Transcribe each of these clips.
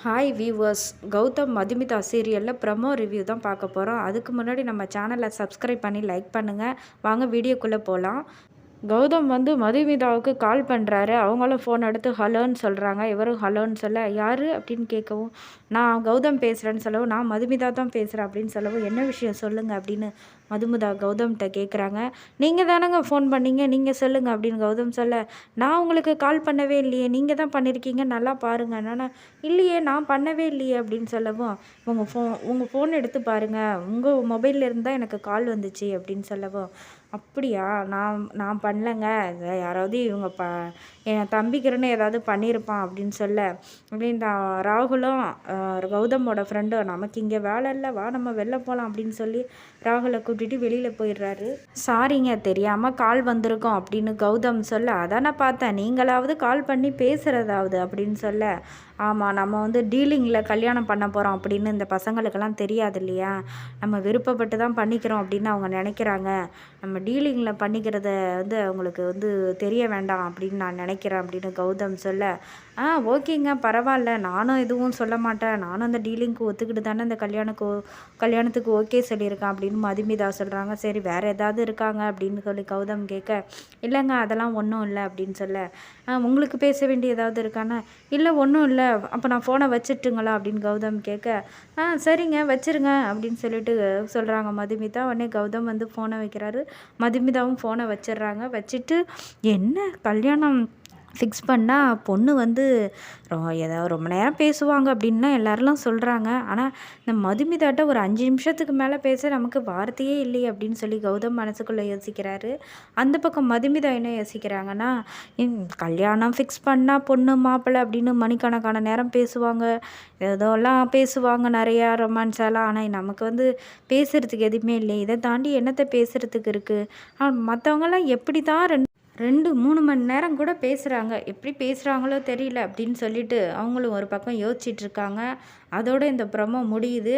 Hi viewers Gautham Madhumitha சீரியலில் promo review தான் பார்க்க போகிறோம் அதுக்கு முன்னாடி நம்ம சேனலை சப்ஸ்கிரைப் பண்ணி லைக் பண்ணுங்கள் வாங்க வீடியோக்குள்ளே போகலாம் கௌதம் வந்து மதுமிதாவுக்கு கால் பண்ணுறாரு அவங்களும் ஃபோன் எடுத்து ஹலோன்னு சொல்கிறாங்க இவரும் ஹலோன்னு சொல்ல யார்? அப்படின்னு கேட்கவும் நான் கௌதம் பேசுகிறேன்னு சொல்லவும் நான் மதுமிதா தான் பேசுகிறேன் அப்படின்னு சொல்லவும் என்ன விஷயம்? சொல்லுங்கள் அப்படின்னு மதுமிதா கௌதம்கிட்ட கேட்குறாங்க நீங்கள் தானங்க ஃபோன் பண்ணீங்க? நீங்கள் சொல்லுங்கள் அப்படின்னு கௌதம் சொல்ல நான் உங்களுக்கு கால் பண்ணவே இல்லையே. நீங்கள் தான் பண்ணியிருக்கீங்க நல்லா பாருங்கள் என்னென்னா இல்லையே நான் பண்ணவே இல்லையே அப்படின்னு சொல்லவும் உங்கள் ஃபோன் உங்கள் ஃபோன் எடுத்து பாருங்கள் உங்கள் மொபைலில் இருந்தால் எனக்கு கால் வந்துச்சு அப்படின்னு சொல்லவும் அப்படியா? நான் நான் பண்ணலங்க. யாராவது இவங்க ப என் தம்பிக்கிறன்னு ஏதாவது பண்ணியிருப்பான் அப்படின்னு சொல்ல. அப்படின்னு ராகுலும் கௌதமோட ஃப்ரெண்டும் நமக்கு இங்கே வேலை இல்லை. வா நம்ம வெளில போகலாம் அப்படின்னு சொல்லி ராகுலை கூட்டிகிட்டு வெளியில் போயிடுறாரு. சாரிங்க தெரியாமல் கால் வந்திருக்கோம் அப்படின்னு கௌதம் சொல்ல. அதான் நான் பார்த்தேன். நீங்களாவது கால் பண்ணி பேசுகிறதாவது அப்படின்னு சொல்ல. ஆமாம் நம்ம வந்து டீலிங்கில் கல்யாணம் பண்ண போகிறோம் அப்படின்னு இந்த பசங்களுக்கெல்லாம் தெரியாது இல்லையா? நம்ம விருப்பப்பட்டு தான் பண்ணிக்கிறோம் அப்படின்னு அவங்க நினைக்கிறாங்க. நம்ம டீலிங்கில் பண்ணிக்கிறத வந்து அவங்களுக்கு வந்து தெரிய வேண்டாம் அப்படின்னு நான் நினைக்கிறேன் அப்படின்னு கௌதம் சொல்ல ஆ ஓகேங்க பரவாயில்ல. நானும் எதுவும் சொல்ல மாட்டேன். நானும் அந்த டீலிங்க்கு ஒத்துக்கிட்டு தானே அந்த கல்யாணக்கு கல்யாணத்துக்கு ஓகே சொல்லியிருக்கேன் அப்படின்னு மதுமிதா சொல்கிறாங்க சரி வேறு ஏதாவது இருக்காங்க? அப்படின்னு சொல்லி கௌதம் கேட்க இல்லைங்க அதெல்லாம் ஒன்றும் இல்லை அப்படின்னு சொல்ல "ஆ, உங்களுக்கு பேச வேண்டிய ஏதாவது இருக்கானா? இல்லை ஒன்றும் இல்லை. அப்போ நான் ஃபோனை வச்சிட்டுங்களா? அப்படின்னு கௌதம் கேட்க ஆ சரிங்க வச்சிருங்க அப்படின்னு சொல்லிட்டு சொல்கிறாங்க மதுமிதா. உடனே கௌதம் வந்து ஃபோனை வைக்கிறாரு. மதுமிதாவும் ஃபோனை வச்சிடுறாங்க. வச்சுட்டு என்ன கல்யாணம் ஃபிக்ஸ் பண்ணால் பொண்ணு வந்து ரொ- ஏதாவது ரொம்ப நேரம் பேசுவாங்க அப்படின்னு எல்லாரெல்லாம் சொல்கிறாங்க ஆனால் இந்த மதுமிதாட்ட ஒரு அஞ்சு நிமிஷத்துக்கு மேலே பேச நமக்கு வார்த்தையே இல்லையே அப்படின்னு சொல்லி கௌதம் மனசுக்குள்ளே யோசிக்கிறாரு. அந்த பக்கம் மதுமிதா என்ன யோசிக்கிறாங்கன்னா கல்யாணம் ஃபிக்ஸ் பண்ணால் பொண்ணு மாப்பிள்ளை அப்படின்னு மணிக்கணக்கான நேரம் பேசுவாங்க. ஏதோலாம் பேசுவாங்க நிறையா ரொமான்ஸெல்லாம் ஆனால் நமக்கு வந்து பேசுகிறதுக்கு எதுவுமே இல்லை இதை தாண்டி என்னத்தை பேசுகிறதுக்கு இருக்குது மற்றவங்கெல்லாம் எப்படி தான் ரெண்டு ரெண்டு மூணு மணி நேரம் கூட பேசுகிறாங்க எப்படி பேசுகிறாங்களோ தெரியல அப்படின்னு சொல்லிட்டு அவங்களும் ஒரு பக்கம் யோசிச்சிட்டு அதோடு இந்த ப்ரொமோ முடியுது.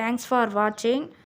தேங்க்ஸ் ஃபார் வாட்சிங்